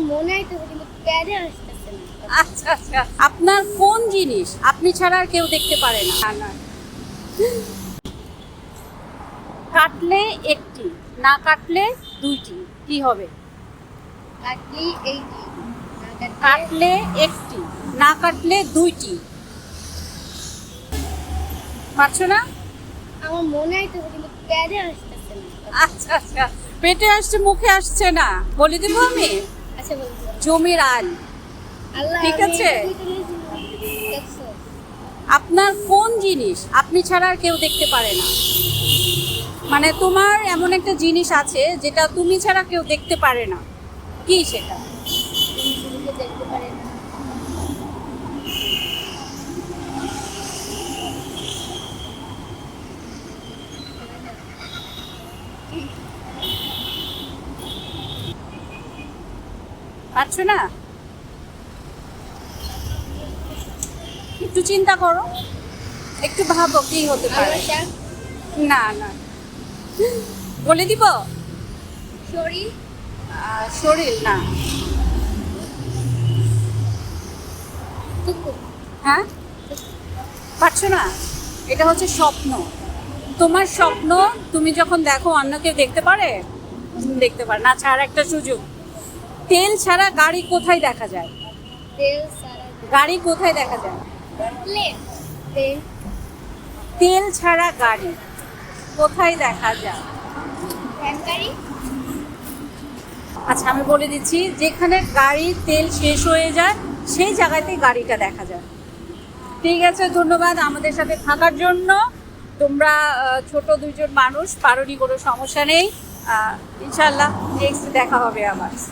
আমার মনে আইতেছে কিন্তু প্যারে আসতেছে না। আচ্ছা আচ্ছা। আপনার কোন জিনিস? আপনি ছাড়া আর কেউ দেখতে পারে না। কাটলে একটি না কাটলে দুইটি কি হবে? কাটলি এইটি কাটলে একটি না কাটলে দুইটি। পারছ না? আমার মনে আইতেছে কিন্তু প্যারে আসতেছে না। আচ্ছা আচ্ছা। পেটে আসছে মুখে আসছে না। বলে দেবো আমি? জমির আল। ঠিক আছে। আপনার কোন জিনিস আপনি ছাড়া আর কেউ দেখতে পারে না? মানে তোমার এমন একটা জিনিস আছে যেটা তুমি ছাড়া কেউ দেখতে পারে না। কি সেটা তুমি শুরুকে দেখতে পারে না পারছ না? একটু চিন্তা করো। একটু ভাবো কি হতে পারে। না না। বলে দিব? শরীর? শরীর না। হ্যাঁ? পারছ না? এটা হচ্ছে স্বপ্ন। তোমার স্বপ্ন তুমি যখন দেখো অন্য কেউ দেখতে পারে দেখতে পারে। না ছাড়া একটা সুযোগ। তেল ছাড়া গাড়ি কোথায় দেখা যায়? তেল গাড়ি কোথায় দেখা যায়? তেল। তেল ছাড়া গাড়ি কোথায় দেখা যায়? আচ্ছা আমি বলে দিচ্ছি যেখানে গাড়ির তেল শেষ হয়ে যায় সেই জায়গাতেই গাড়িটা দেখা যায়। ঠিক আছে ধন্যবাদ আমাদের সাথে থাকার জন্য। তোমরা ছোট দুইজন মানুষ পারোনি কোনো সমস্যা নেই। ইনশাল্লাহ নেক্সট দেখা হবে আবার।